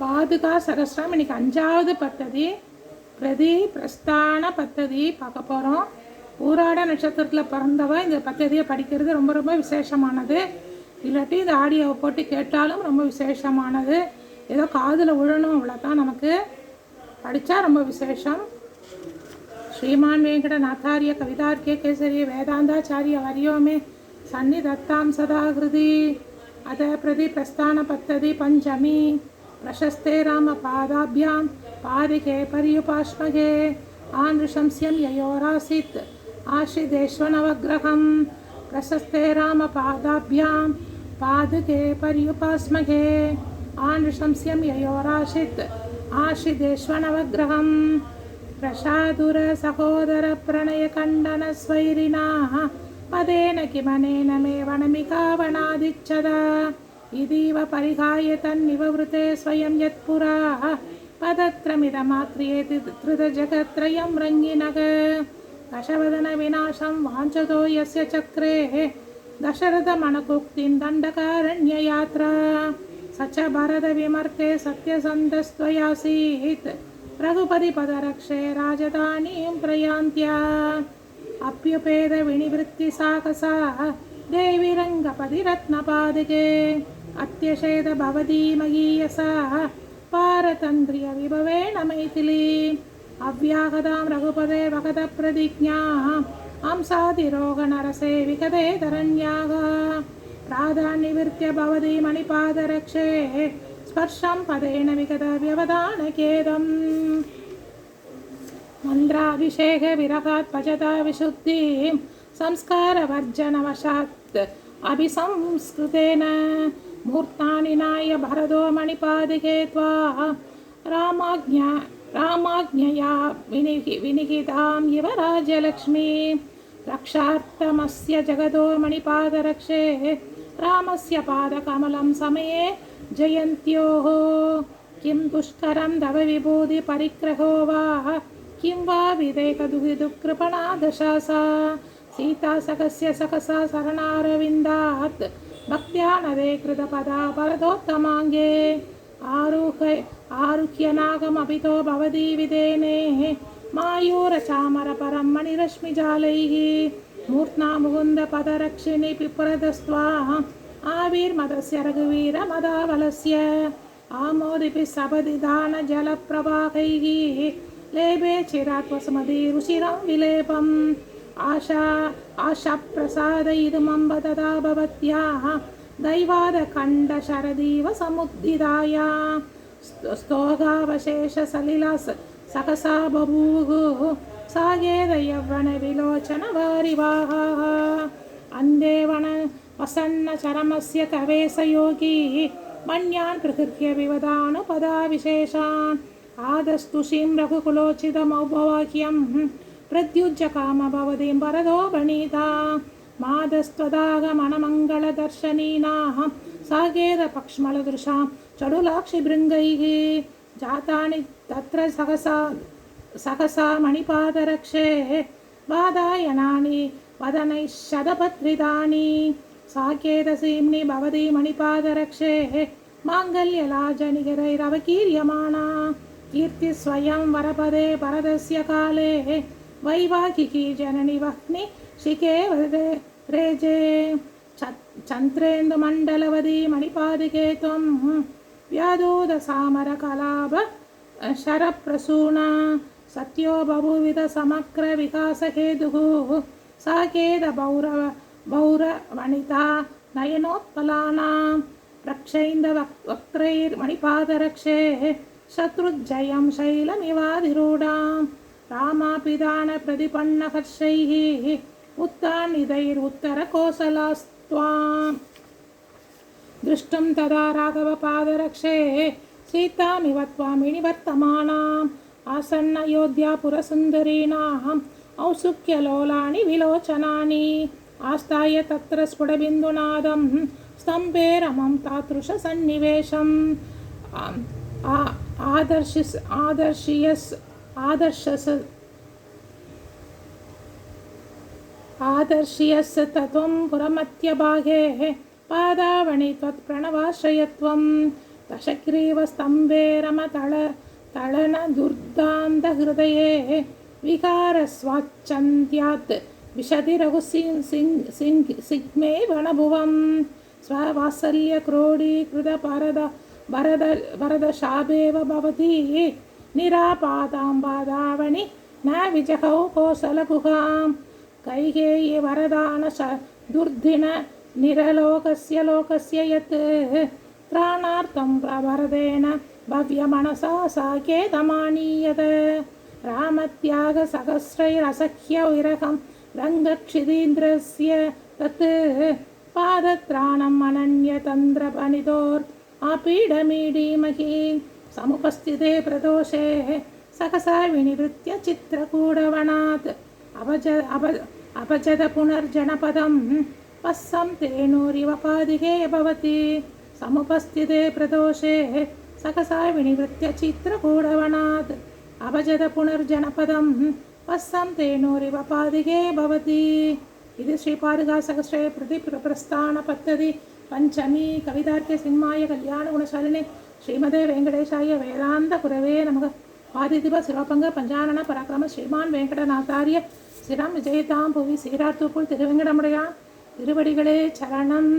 பாதுகா சகசிரம். இன்னைக்கு அஞ்சாவது பத்ததி. பிரதி பிரஸ்தான பத்ததி பார்க்க போகிறோம் ஊராட நட்சத்திரத்தில் பிறந்தவ இந்த பத்ததியை படிக்கிறது ரொம்ப ரொம்ப விசேஷமானது. இல்லாட்டி இந்த ஆடியோவை போட்டு கேட்டாலும் ரொம்ப விசேஷமானது. ஏதோ காதில் விழணும் அவ்வளோதான் நமக்கு. படித்தா ரொம்ப விசேஷம். ஸ்ரீமான் வேங்கட நாத்தாரிய கே கேசரி வேதாந்தாச்சாரிய வரியோமே. சன்னி தத்தாம் சதாகிருதி. அத பிரதி பிரஸ்தான பத்ததி பஞ்சமி. प्रशस्ते रामपादाभ्यां पारिके पर्युपाश्मगे आनृशंस्यं ययोरासीत्। आशिदेष्वणवग्रहं प्रशस्ते रामपादाभ्यां पादुके पर्युपास्मगे आनृशंस्यं ययोरासीत्। आशिदेष्वणवग्रहं प्रशादुरसहोदरप्रणयखण्डनस्वैरिणाः पदेन किमनेन मे वणमिका वनादिच्छदा। इतीव परिहाय तन्निववृते स्वयं यत्पुरा पदत्रमिदमात्र्येति धृतजगत्त्रयं रङ्गिनग दशवदनविनाशं वाञ्छतो यस्य चक्रे दशरथमणकुक्तिं दण्डकारण्ययात्रा स च भरतविमर्ते सत्यसन्धस्त्वयासीत् रघुपतिपदरक्षे राजधानीं प्रयान्त्या अप्युपेदविनिवृत्तिसाहसा देवि रङ्गपतिरत्नपादके अत्यशेद भवती महीयसा पारतन्द्रियविभवेन मैथिली अव्याहतां रघुपदे भगतप्रतिज्ञाः हंसातिरोगणरसे विगते धरण्याः प्राधान्यविर्त्य भवती मणिपादरक्षे स्पर्शं पदेन विगतव्यवधानखेदम् मन्त्राभिषेकविरहात् भजता विशुद्धिं संस्कारवर्जनवशात् अभिसंस्कृतेन मूर्तानि नाय भरतो मणिपादिके त्वा रामाज्ञा रामाज्ञया विनिहि विनिहितां इव राज्यलक्ष्मी रक्षार्थमस्य जगतो मणिपादरक्षे रामस्य पादकमलं समये जयन्त्योः किं दुष्करं तव विभूतिपरिग्रहो वा किं वा विवेकदुहिदुकृपणादशा सा सीता सकस्य सकसा शरणारविन्दात् భక్త్యానదే కృతపదా పరదోత్తమాంగే ఆరుహై ఆరుహ్యనాగమపితో భవదీ విదేనేः మాయూరచామరపరం మణిరశ్మిజాలైः మూర్త్నా ముకుందపదరక్షిణి పిపురదస్వాహ ఆవిర్మదస్య రఘువీరమదావలస్య ఆమోదిపి సపదిదానజలప్రవాహైः లేభే చిరాత్వసుమది రుచిరం విలేపం आशा आशाप्रसादयिदुमम्ब तदा भवत्याः दैवादखण्डशरदीव समुद्दिदाया स्तोगावशेषसलिला सकसा बभूवुः सागेदयव्वनविलोचनवारिवाहाः अन्देवण वसन्नचरमस्य कवेशयोगी मन्यान् प्रकृत्य विवदानुपदाविशेषान् आदस्तुषीं रघुकुलोचितमौपवाक्यं प्रत्युज्य कामभवतीं वरदो वणिता मादस्त्वदागमनमङ्गलदर्शनीनाः सागेदपक्ष्मलदृशां चडुलाक्षिभृङ्गैः जातानि तत्र सहसा सहसा मणिपादरक्षे वादायनानि वदनैः शतपत्रितानि साकेतसीम्नि भवति मणिपादरक्षे माङ्गल्यलाजनिगरैरवकीर्यमाणा कीर्तिस्वयं वरपदे परदस्य काले वैवाहिकी जननि वह्नि शिखे वदे रेजे चन्द्रेन्दुमण्डलवदी मणिपादिके त्वं व्यादूदसामरकलाप शरप्रसूना सत्यो बहुविध समग्रविकासहेतुः साकेतबौरव बौरवणिता नयनोत्पलानां प्रक्षैन्दवक्त्रैर्मणिपादरक्षे शत्रुज्जयं शैलमिवाधिरूढां रामापिदानप्रतिपन्नहर्षैः उत्तानिदैरुत्तरकोसलास्त्वाम् दृष्टुं तदा राघवपादरक्षे सीतामिव त्वामिनिवर्तमानाम् आसन्नयोध्यापुरसुन्दरीणाम् औत्सुक्यलोलानि विलोचनानि आस्थाय तत्र स्फुटबिन्दुनादं स्तम्भे रमं तादृशसन्निवेशम् आदर्शिस् आदर्शियस् आदर्शस् आदर्शियस् तत्त्वं पुरमत्यभागे पादावणि त्वत्प्रणवाश्रयत्वं दशग्रीवस्तम्भे रमतळ तळनदुर्दान्तहृदये विकारस्वाच्छन्द्यात् विशति रघुसिंह सिंह सिंह सिग्मे वनभुवं स्ववात्सल्यक्रोडीकृतपरद वरद वरदशाभेव भवति நிராபாதாம் பாதாவணி ந விஜகௌ கோசலகுகாம் கைகேயி வரதான ச துர்தின நிரலோகஸ்ய லோகஸ்ய யத் பிராணார்த்தம் பிரவரதேன பவ்யமனசா சாகேதமானீயத ராமத்யாக சகசிரைரசஹ்ய விரகம் ரங்கக்ஷிதீந்திரஸ்ய தத் பாதத்ராணம் அனன்யதந்திரபனிதோர் ஆபீடமீடீமகீன் समुपस्थिते प्रदोषेः सहसा विनिवृत्य चित्रकूढवणात् अवज अब अपजद पुनर्जनपदं पस्सं तेनोरिवपादिगे भवति। समुपस्थिते प्रदोषेः सकसा विनिवृत्य चित्रकूढवणात् अवजद पुनर्जनपदं पस्सं तेनोरिवपादिके भवति। इति श्रीपादकासहस्रे प्रतिप्रस्थानपद्धति पञ्चमी कवितात्यसिन्माय कल्याणगुणशालिने சிம்மாய கல்யாண குணசாலினி ஸ்ரீமதே வெங்கடேஷாய வேதாந்த குரவே நமக. ஆதிதிப சிவபங்க பஞ்சானன பராக்கிரம ஸ்ரீமான் வெங்கடநாதாரிய சிரம் விஜயதாம் புவி சீராத்தூப்புள் திருவெங்கடமுடையான் திருவடிகளே சரணம்.